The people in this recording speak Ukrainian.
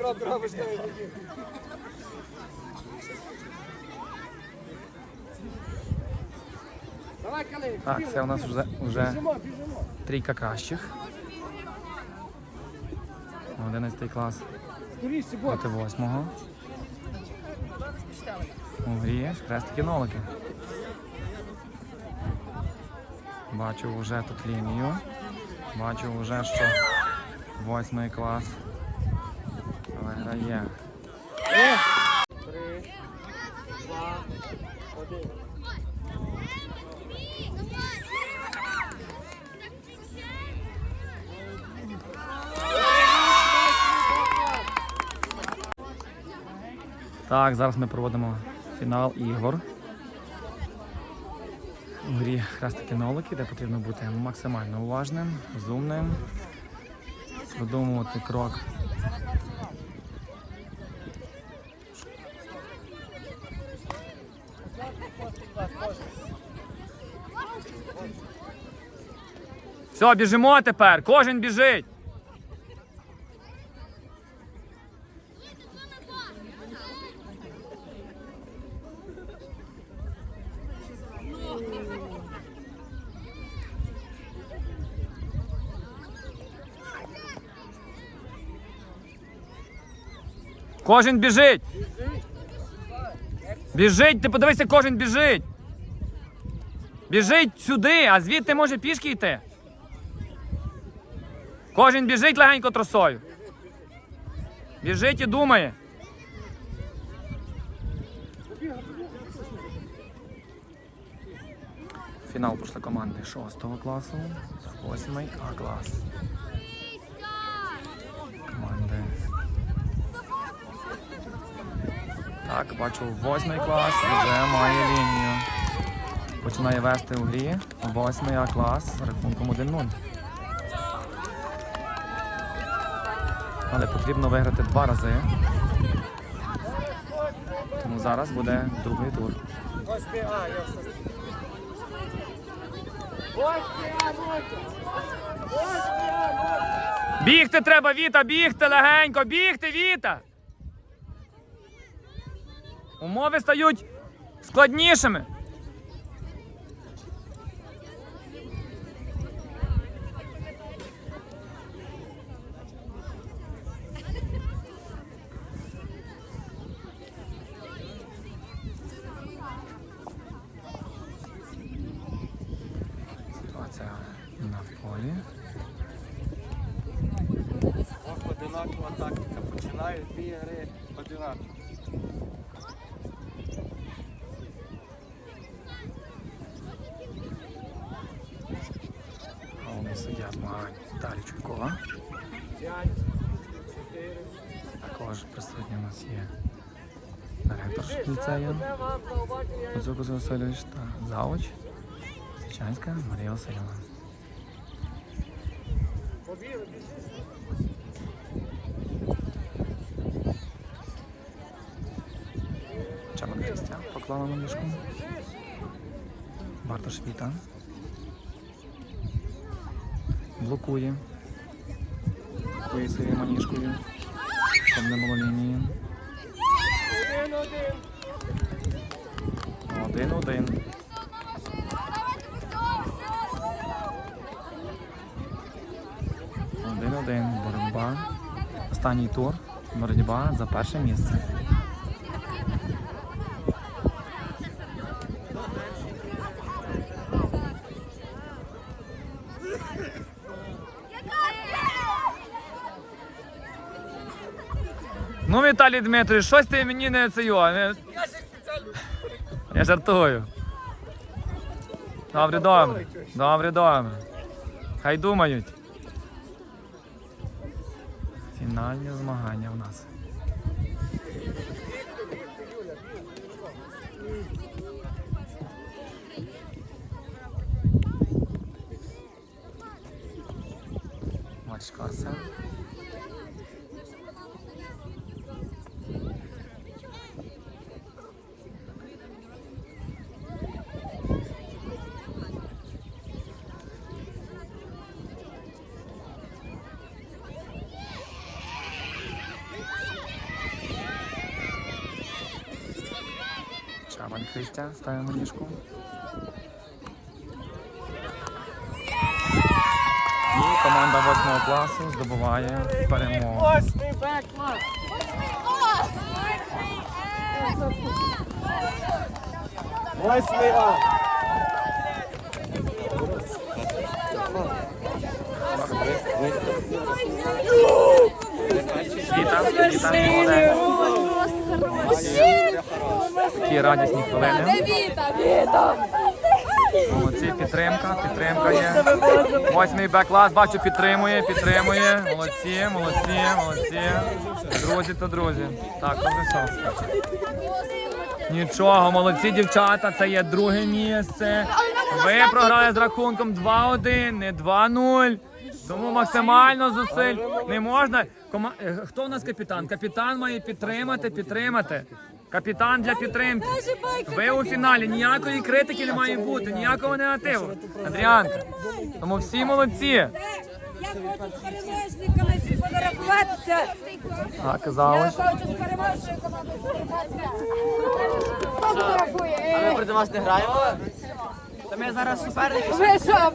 робиш на мені. Давай, Калин, Так, це у нас вже, вже трійка кращих. 11 клас проти 8. У грі хрестики нолики. Бачу вже тут лінію. Бачу вже, що 8 клас виграє. Три. Так, зараз ми проводимо фінал ігор. У грі хрестики нолики, де потрібно бути максимально уважним, розумним, продумувати крок. Все, біжимо тепер, кожен біжить. Кожен біжить. Біжить, ти подивися, кожен біжить. Біжить сюди, а звідти може пішки йти. Кожен біжить легенько тросою. Біжить і думає. Фінал пішли команди 6 класу, 8 А клас. Команди. Так, бачу, 8 клас вже має лінію. Починає вести у грі 8 А клас рахунком 1-0. Але потрібно виграти два рази. Тому зараз буде другий тур. Бігти треба, Віта, бігти легенько, бігти, Віта. Умови стають складнішими. Ситуація на полі. Одинакова тактика. Починають дві гри одинаково. Суддя змагань Віталій Чуйкова. Також присутній у нас є директор Це. Куцюк Васильович та завуч Січанська Марія Васильівна. Побігли, Христя поклала на ліжку. Бартош Віта. Блокує. Своєю маніжкою. Щоб не було лінії. Один-один. Один-один. Боротьба. Останній тур. Боротьба за перше місце. Ну, Віталій Дмитрович, щось ти мені не це. Не... Я жартую. Добре, добре. Добре, добре. Хай думають. Фінальні змагання у нас. Матч класи. Христя ставимо ліжку. І команда 8 класу здобуває перемогу. Восьмий Б клас. Восьмий А. Віта, віта, молодець. Такі радісні хвилини. Молодці, підтримка, підтримка є. Восьмий Б клас, бачу, підтримує, підтримує. Молодці, молодці, молодці. Друзі то друзі. Так, все. Нічого, молодці дівчата, це є друге місце. Ви програли з рахунком 2-1, не 2-0. Тому максимально зусиль не можна. Кома... е, Хто у нас капітан? Капітан має підтримати, підтримати. Капітан для підтримки. Ви у фіналі ніякої критики не має бути, ніякого негативу. Андріанка. Тому всі молодці. Я хочу з переможниками сфотографуватися. Так, казали. Я хочу з переможниками сфотографуватися. Фотографує. Ми проти вас не граємо. Та ми зараз суперники. Ви що,